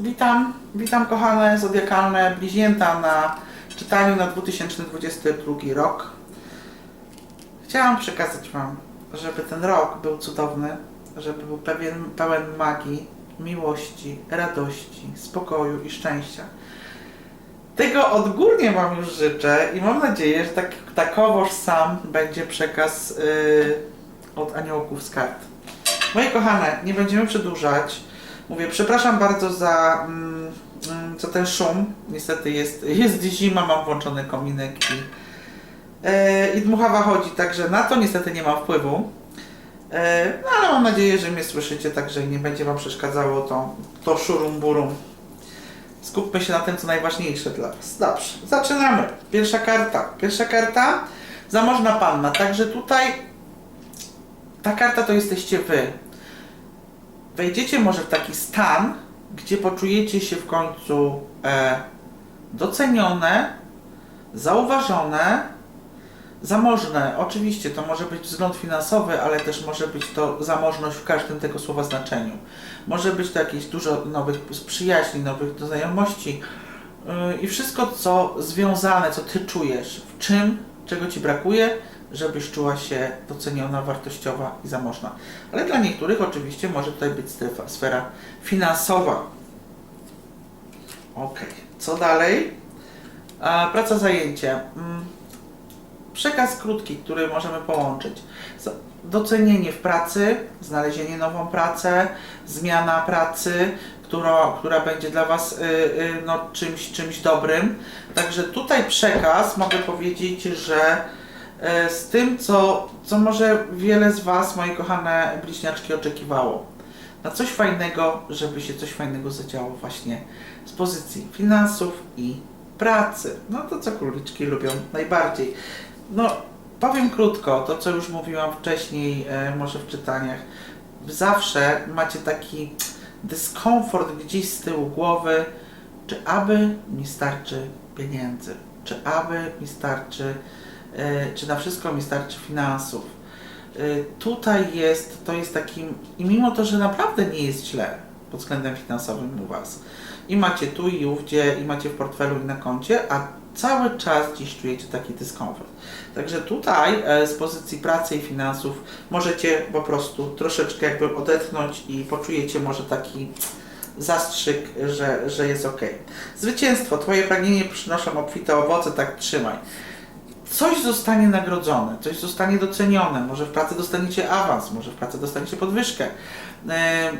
Witam, witam kochane zodiakalne bliźnięta na czytaniu na 2022 rok. Chciałam przekazać Wam, żeby ten rok był cudowny, żeby był pewien, pełen magii, miłości, radości, spokoju i szczęścia. Tego odgórnie Wam już życzę i mam nadzieję, że tak, takowoż sam będzie przekaz yy, od aniołków z kart. Moje kochane, nie będziemy przedłużać. Mówię, przepraszam bardzo za, mm, mm, za ten szum. Niestety jest, jest zima, mam włączony kominek i, e, i dmuchawa chodzi, także na to niestety nie mam wpływu. E, no ale mam nadzieję, że mnie słyszycie, także nie będzie Wam przeszkadzało to, to szurum burum. Skupmy się na tym, co najważniejsze dla Was. Dobrze, zaczynamy. Pierwsza karta. Pierwsza karta, zamożna panna. Także tutaj ta karta to jesteście Wy wejdziecie może w taki stan, gdzie poczujecie się w końcu e, docenione, zauważone, zamożne. Oczywiście to może być wzgląd finansowy, ale też może być to zamożność w każdym tego słowa znaczeniu. Może być to jakieś dużo nowych przyjaźni, nowych znajomości yy, i wszystko, co związane, co ty czujesz, w czym, czego ci brakuje, żebyś czuła się doceniona, wartościowa i zamożna. Ale dla niektórych oczywiście może tutaj być strefa, sfera finansowa. Ok, co dalej? A, praca, zajęcie. Mm, Przekaz krótki, który możemy połączyć. Docenienie w pracy, znalezienie nową pracę, zmiana pracy, która, która będzie dla Was y, y, no, czymś, czymś dobrym. Także tutaj przekaz mogę powiedzieć, że z tym, co, co może wiele z Was, moje kochane bliźniaczki, oczekiwało. Na coś fajnego, żeby się coś fajnego zadziało właśnie z pozycji finansów i pracy. No to co króliczki lubią najbardziej. No, powiem krótko, to co już mówiłam wcześniej, e, może w czytaniach. Zawsze macie taki dyskomfort gdzieś z tyłu głowy, czy aby mi starczy pieniędzy, czy aby mi starczy E, czy na wszystko mi starczy finansów. E, Tutaj jest, to jest takim, i mimo to, że naprawdę nie jest źle pod względem finansowym u Was, i macie tu i ówdzie, i macie w portfelu i na koncie, a cały czas dziś czujecie taki dyskomfort. Także tutaj e, z pozycji pracy i finansów możecie po prostu troszeczkę jakby odetchnąć i poczujecie może taki zastrzyk, że, że jest ok. Zwycięstwo, Twoje pragnienie przynoszą obfite owoce, tak trzymaj coś zostanie nagrodzone, coś zostanie docenione, może w pracy dostaniecie awans, może w pracy dostaniecie podwyżkę. E,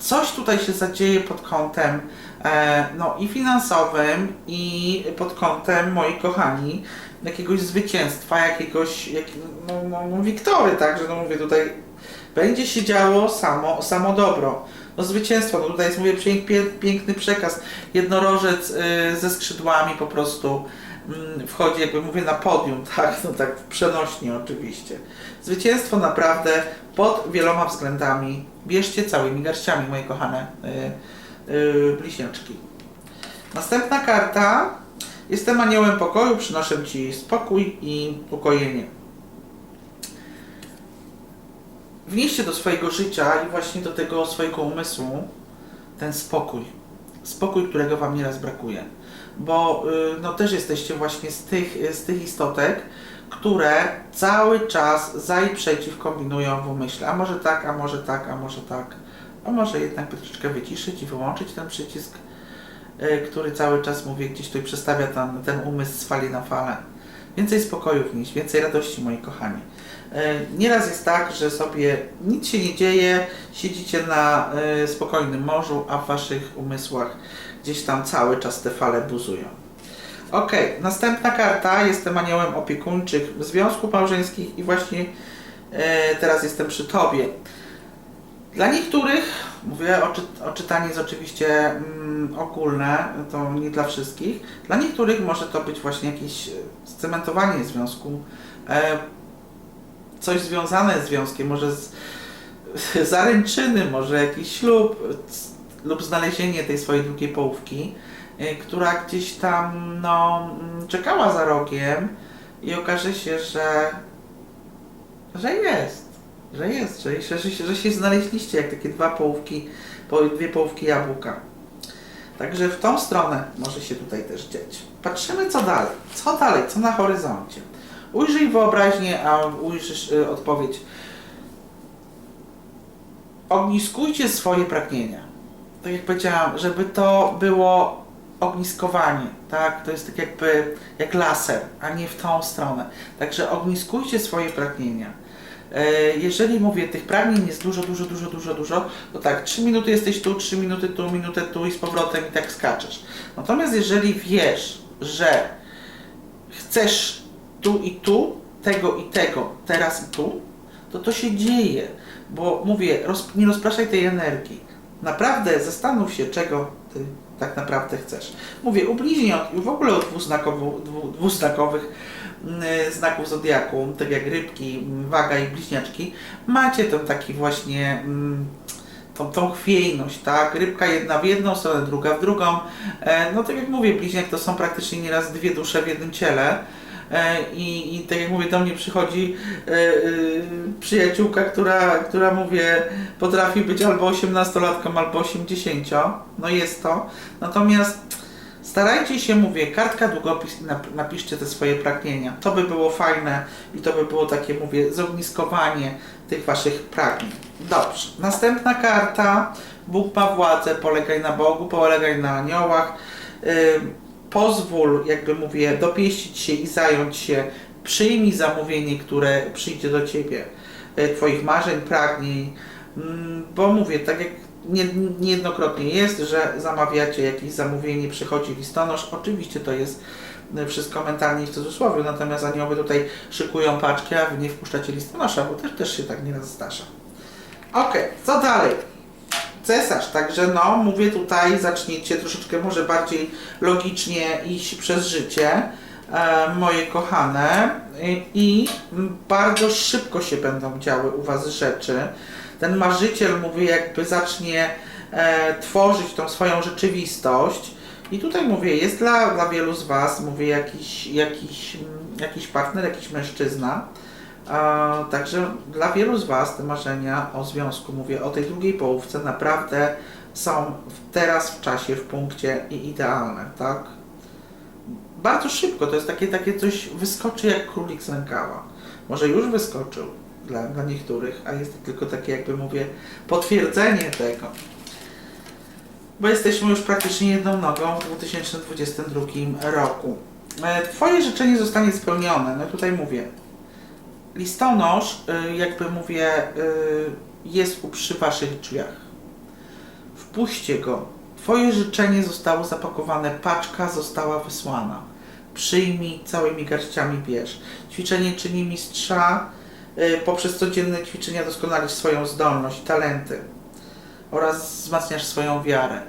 Coś tutaj się zadzieje pod kątem e, no, i finansowym, i pod kątem, moi kochani, jakiegoś zwycięstwa, jakiegoś, jak, no, no, no, wiktory, tak, no mówię tutaj, będzie się działo samo, samo dobro. No zwycięstwo, no tutaj jest, mówię, piękny przekaz. Jednorożec y, ze skrzydłami po prostu wchodzi, jakby mówię, na podium, tak, no tak przenośnie oczywiście. Zwycięstwo naprawdę pod wieloma względami. Bierzcie całymi garściami, moje kochane y, y, bliźniaczki. Następna karta. Jestem aniołem pokoju, przynoszę Ci spokój i ukojenie. Wnieście do swojego życia i właśnie do tego swojego umysłu ten spokój. Spokój, którego Wam nieraz brakuje. Bo y, no, też jesteście właśnie z tych, z tych istotek, które cały czas za i przeciw kombinują w umyśle. A może tak, a może tak, a może tak. A może jednak troszeczkę wyciszyć i wyłączyć ten przycisk, y, który cały czas, mówię, gdzieś tutaj przestawia ten, ten umysł z fali na falę. Więcej spokoju wnieść, więcej radości, moi kochani. Nieraz jest tak, że sobie nic się nie dzieje, siedzicie na spokojnym morzu, a w waszych umysłach gdzieś tam cały czas te fale buzują. Ok, następna karta. Jestem aniołem opiekuńczych w związku małżeńskich i właśnie e, teraz jestem przy tobie. Dla niektórych, mówię, oczy, oczytanie jest oczywiście mm, ogólne, to nie dla wszystkich. Dla niektórych może to być właśnie jakieś e, scementowanie związku, e, coś związane z związkiem, może z, zaręczyny, może jakiś ślub lub znalezienie tej swojej drugiej połówki, e, która gdzieś tam no, mm, czekała za rogiem i okaże się, że, że jest że jest, że, że, że, się, że się znaleźliście jak takie dwa połówki, po, dwie połówki jabłka. Także w tą stronę może się tutaj też dziać. Patrzymy co dalej. Co dalej? Co na horyzoncie? Ujrzyj wyobraźnię, a ujrzysz y, odpowiedź. Ogniskujcie swoje pragnienia. Tak jak powiedziałam, żeby to było ogniskowanie, tak? To jest tak jakby jak laser, a nie w tą stronę. Także ogniskujcie swoje pragnienia. E, Jeżeli mówię, tych pragnień jest dużo, dużo, dużo, dużo, dużo, to tak, 3 minuty jesteś tu, 3 minuty tu, minutę tu i z powrotem i tak skaczesz. Natomiast jeżeli wiesz, że chcesz tu i tu, tego i tego, teraz i tu, to to się dzieje. Bo mówię, roz, nie rozpraszaj tej energii. Naprawdę zastanów się, czego ty tak naprawdę chcesz. Mówię, u bliźni od, w ogóle od dwuznakowych, dwu, dwuznakowych mm, znaków zodiaku, tak jak rybki, waga i bliźniaczki, macie ten taki właśnie mm, tą, tą chwiejność, tak? Rybka jedna w jedną stronę, druga w drugą. E, no tak jak mówię, bliźniak to są praktycznie nieraz dwie dusze w jednym ciele. E, I, I tak jak mówię, do mnie przychodzi e, e, przyjaciółka, która, która mówię, potrafi być albo 18-latką, albo 80. No jest to. Natomiast starajcie się, mówię, kartka, długopis napiszcie te swoje pragnienia. To by było fajne i to by było takie, mówię, zogniskowanie tych waszych pragnień. Dobrze. Następna karta. Bóg ma władzę, polegaj na Bogu, polegaj na aniołach. Ym, pozwól, jakby mówię, dopieścić się i zająć się, przyjmij zamówienie, które przyjdzie do Ciebie, e, Twoich marzeń, pragnień, Mm, bo mówię, tak jak nie, niejednokrotnie jest, że zamawiacie jakieś zamówienie, przychodzi listonosz, oczywiście to jest e, wszystko mentalnie w cudzysłowie, natomiast anioły tutaj szykują paczkę, a Wy nie wpuszczacie listonosza, bo też, też się tak nieraz zdarza. Okej, co dalej? Cesarz, także no, mówię tutaj, zaczniecie troszeczkę może bardziej logicznie iść przez życie, e, moje kochane, i, bardzo szybko się będą działy u Was rzeczy. Ten marzyciel, mówię, jakby zacznie e, tworzyć tą swoją rzeczywistość. I tutaj mówię, jest dla, dla wielu z Was, mówię, jakiś, jakiś, mm, jakiś partner, jakiś mężczyzna, także dla wielu z Was te marzenia o związku, mówię o tej drugiej połówce, naprawdę są teraz w czasie, w punkcie i idealne, tak? Bardzo szybko, to jest takie, takie coś, wyskoczy jak królik z rękawa. Może już wyskoczył dla, dla niektórych, a jest to tylko takie, jakby mówię, potwierdzenie tego. Bo jesteśmy już praktycznie jedną nogą w 2022 roku. E, Twoje życzenie zostanie spełnione. No tutaj mówię, listonosz, y, jakby mówię, y, jest przy waszych drzwiach. Wpuśćcie go. Twoje życzenie zostało zapakowane, paczka została wysłana. Przyjmij, całymi garściami bierz. Ćwiczenie czyni mistrza. y, Poprzez codzienne ćwiczenia doskonalisz swoją zdolność, talenty oraz wzmacniasz swoją wiarę.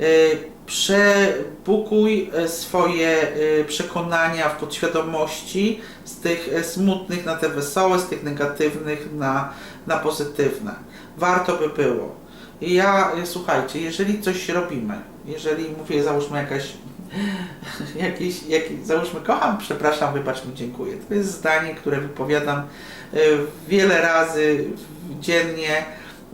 Y, Przebukuj y, swoje y, przekonania w podświadomości z tych smutnych na te wesołe, z tych negatywnych na, na pozytywne. Warto by było. Ja, słuchajcie, jeżeli coś robimy, jeżeli mówię, załóżmy jakaś, jakiś, jakiś, załóżmy kocham, przepraszam, wybacz mi, dziękuję. To jest zdanie, które wypowiadam wiele razy dziennie,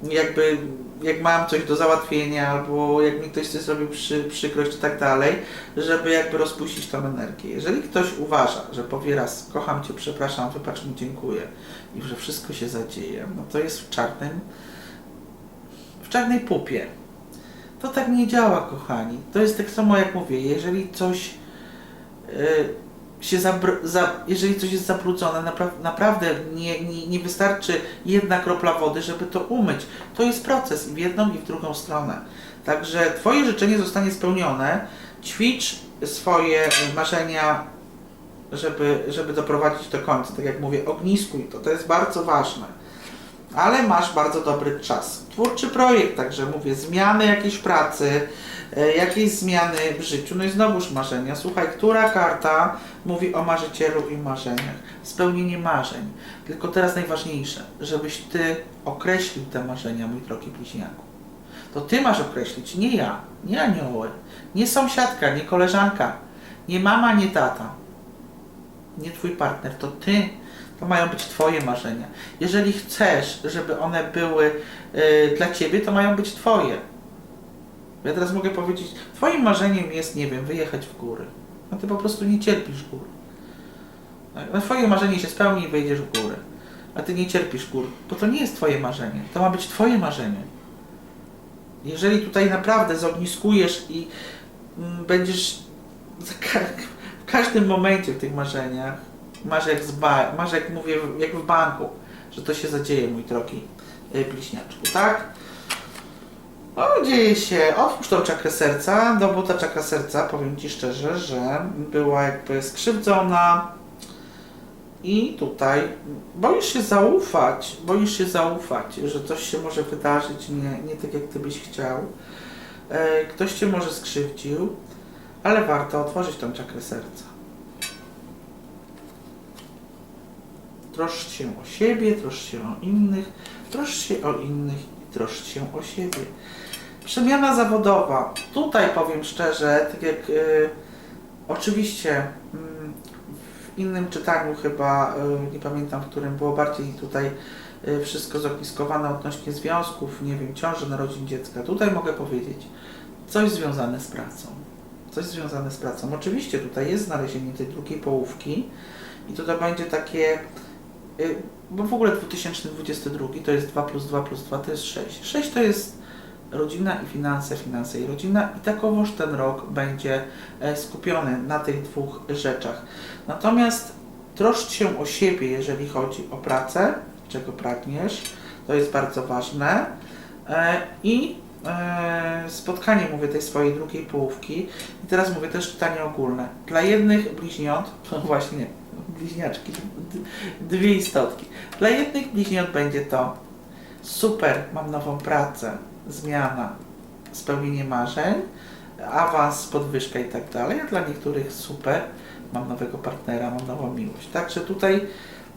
jakby jak mam coś do załatwienia, albo jak mi ktoś coś zrobił przy, przykrość i tak dalej, żeby jakby rozpuścić tą energię. Jeżeli ktoś uważa, że powie raz, kocham Cię, przepraszam, wybacz mi, dziękuję i że wszystko się zadzieje, no to jest w czarnym, w czarnej pupie. To tak nie działa, kochani. To jest tak samo jak mówię, jeżeli coś y, się zabr- za, jeżeli coś jest zabrudzone, napra- naprawdę nie, nie, nie wystarczy jedna kropla wody, żeby to umyć. To jest proces i w jedną i w drugą stronę. Także Twoje życzenie zostanie spełnione. Ćwicz swoje marzenia, żeby, żeby doprowadzić do końca. Tak jak mówię, ogniskuj to. To jest bardzo ważne. Ale masz bardzo dobry czas. Twórczy projekt, także mówię, zmiany jakiejś pracy, jakieś zmiany w życiu. No i znowuż marzenia. Słuchaj, która karta mówi o marzycielu i marzeniach? Spełnienie marzeń. Tylko teraz najważniejsze, żebyś ty określił te marzenia, mój drogi bliźniaku. To ty masz określić, nie ja, nie anioły, nie sąsiadka, nie koleżanka, nie mama, nie tata, nie twój partner, to ty. To mają być twoje marzenia. Jeżeli chcesz, żeby one były y, dla ciebie, to mają być twoje. Ja teraz mogę powiedzieć, twoim marzeniem jest, nie wiem, wyjechać w góry. A ty po prostu nie cierpisz gór. Tak? No, twoje marzenie się spełni i wyjdziesz w góry. A ty nie cierpisz gór, bo to nie jest twoje marzenie. To ma być twoje marzenie. Jeżeli tutaj naprawdę zogniskujesz i mm, będziesz w każdym momencie w tych marzeniach, masz jak, masz jak mówię, jak w banku, że to się zadzieje, mój drogi y, bliźniaczku, tak? No, dzieje się. Otwórz tą czakrę serca. No bo ta czakra serca, powiem Ci szczerze, że była jakby skrzywdzona. I tutaj boisz się zaufać, boisz się zaufać, że coś się może wydarzyć nie, nie tak, jak Ty byś chciał. E, ktoś Cię może skrzywdził, ale warto otworzyć tą czakrę serca. Troszcz się o siebie, troszcz się o innych, troszcz się o innych troszcz się o siebie. Przemiana zawodowa. Tutaj powiem szczerze, tak jak y, oczywiście mm, w innym czytaniu chyba, y, nie pamiętam w którym, było bardziej tutaj y, wszystko zogniskowane odnośnie związków, nie wiem, ciąży, narodzin dziecka. Tutaj mogę powiedzieć coś związane z pracą. Coś związane z pracą. Oczywiście tutaj jest znalezienie tej drugiej połówki i tutaj będzie takie y, bo w ogóle 2022 to jest 2 plus 2 plus 2 to jest 6. 6 to jest rodzina i finanse, finanse i rodzina i takowoż ten rok będzie e, skupiony na tych dwóch rzeczach. Natomiast troszcz się o siebie, jeżeli chodzi o pracę, czego pragniesz, to jest bardzo ważne E, i e, spotkanie, mówię, tej swojej drugiej połówki i teraz mówię też czytanie ogólne. Dla jednych bliźniąt, no właśnie, bliźniaczki, dwie istotki. Dla jednych bliźniąt będzie to super, mam nową pracę, zmiana, spełnienie marzeń, awans, podwyżka i tak dalej, a dla niektórych super, mam nowego partnera, mam nową miłość. Także tutaj,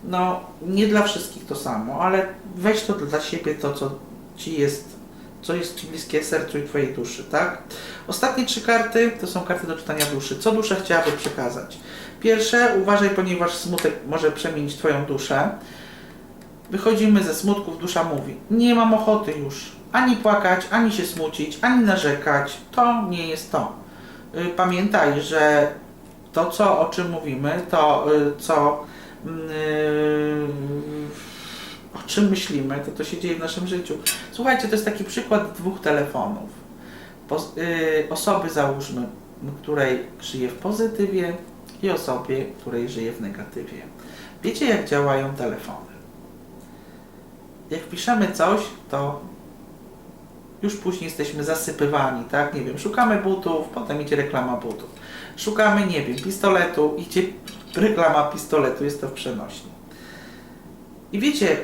no, nie dla wszystkich to samo, ale weź to dla siebie to, co Ci jest, co jest Ci bliskie sercu i Twojej duszy, tak? Ostatnie trzy karty to są karty do czytania duszy. Co dusza chciałaby przekazać? Pierwsze, uważaj, ponieważ smutek może przemienić Twoją duszę. Wychodzimy ze smutków, dusza mówi: Nie mam ochoty już ani płakać, ani się smucić, ani narzekać. To nie jest to. Y, Pamiętaj, że to, co, o czym mówimy, to, y, co, mm, y, o czym myślimy, to to się dzieje w naszym życiu. Słuchajcie, to jest taki przykład dwóch telefonów. Osoby, załóżmy, której żyje w pozytywie i osobie, której żyje w negatywie. Wiecie, jak działają telefony? Jak piszemy coś, to już później jesteśmy zasypywani, tak? Nie wiem, szukamy butów, potem idzie reklama butów. Szukamy, nie wiem, pistoletu, idzie reklama pistoletu, jest to w przenośni. I wiecie,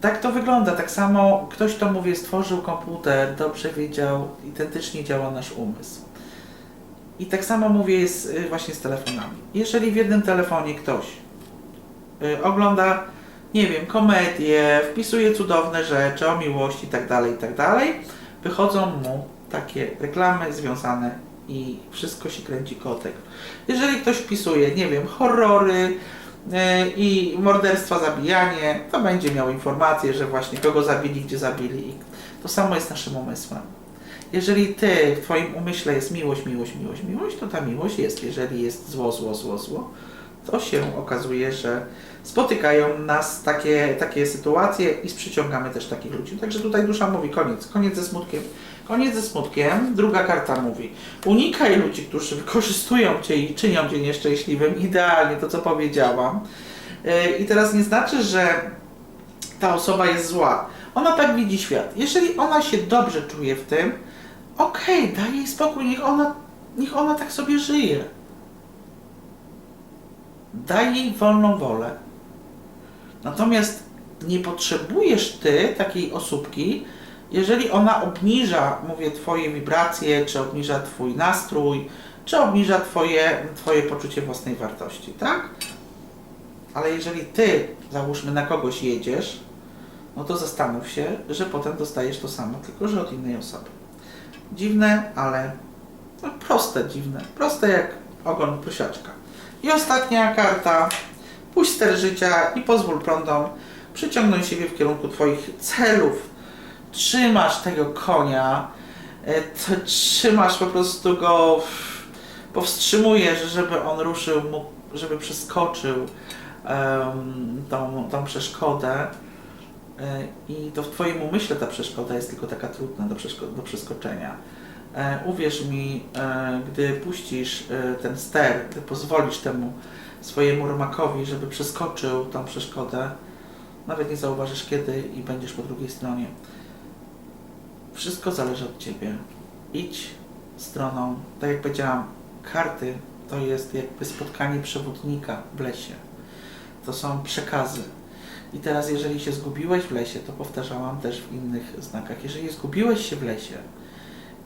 tak to wygląda. Tak samo ktoś to mówię, stworzył komputer, dobrze wiedział, identycznie działa nasz umysł. I tak samo mówię jest y, właśnie z telefonami. Jeżeli w jednym telefonie ktoś y, ogląda, nie wiem, komedię, wpisuje cudowne rzeczy o miłości itd., itd., wychodzą mu takie reklamy związane i wszystko się kręci koło tego. Jeżeli ktoś wpisuje, nie wiem, horrory e, i morderstwa, zabijanie, to będzie miał informację, że właśnie kogo zabili, gdzie zabili. To samo jest naszym umysłem. Jeżeli ty, w twoim umyśle jest miłość, miłość, miłość, miłość, to ta miłość jest. Jeżeli jest zło, zło, zło, zło, to się okazuje, że spotykają nas takie, takie sytuacje i przyciągamy też takich ludzi. Także tutaj dusza mówi koniec, koniec ze smutkiem. Koniec ze smutkiem. Druga karta mówi: unikaj ludzi, którzy wykorzystują cię i czynią cię nieszczęśliwym. Idealnie to, co powiedziałam. Yy, I teraz nie znaczy, że ta osoba jest zła. Ona tak widzi świat. Jeżeli ona się dobrze czuje w tym, okej, daj jej spokój, niech ona, niech ona tak sobie żyje. Daj jej wolną wolę. Natomiast nie potrzebujesz ty takiej osóbki, jeżeli ona obniża, mówię, twoje wibracje, czy obniża twój nastrój, czy obniża twoje, twoje poczucie własnej wartości, tak? Ale jeżeli ty, załóżmy, na kogoś jedziesz, no to zastanów się, że potem dostajesz to samo, tylko że od innej osoby. Dziwne, ale no, proste, dziwne. Proste jak ogon prosiaczka. I ostatnia karta. Puść ster życia i pozwól prądom przyciągnąć siebie w kierunku Twoich celów. Trzymasz tego konia e, trzymasz po prostu go, powstrzymujesz, żeby on ruszył, żeby przeskoczył em, tą, tą przeszkodę. E, I to w Twoim umyśle ta przeszkoda jest tylko taka trudna do, do przeskoczenia. E, Uwierz mi, e, gdy puścisz e, ten ster, gdy pozwolisz temu swojemu rumakowi, żeby przeskoczył tą przeszkodę, nawet nie zauważysz kiedy i będziesz po drugiej stronie. Wszystko zależy od Ciebie. Idź stroną, tak jak powiedziałam, karty to jest jakby spotkanie przewodnika w lesie. To są przekazy. I teraz, jeżeli się zgubiłeś w lesie, to powtarzałam też w innych znakach. Jeżeli zgubiłeś się w lesie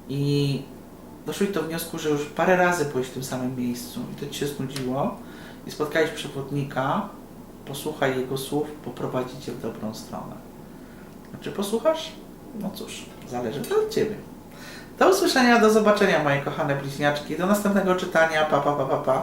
i doszłeś do wniosku, że już parę razy byłeś w tym samym miejscu i to ci się znudziło i spotkałeś przewodnika, posłuchaj jego słów, poprowadzi cię w dobrą stronę. A czy posłuchasz? No cóż, zależy to od ciebie. Do usłyszenia, do zobaczenia moje kochane bliźniaczki, do następnego czytania, pa pa pa pa pa.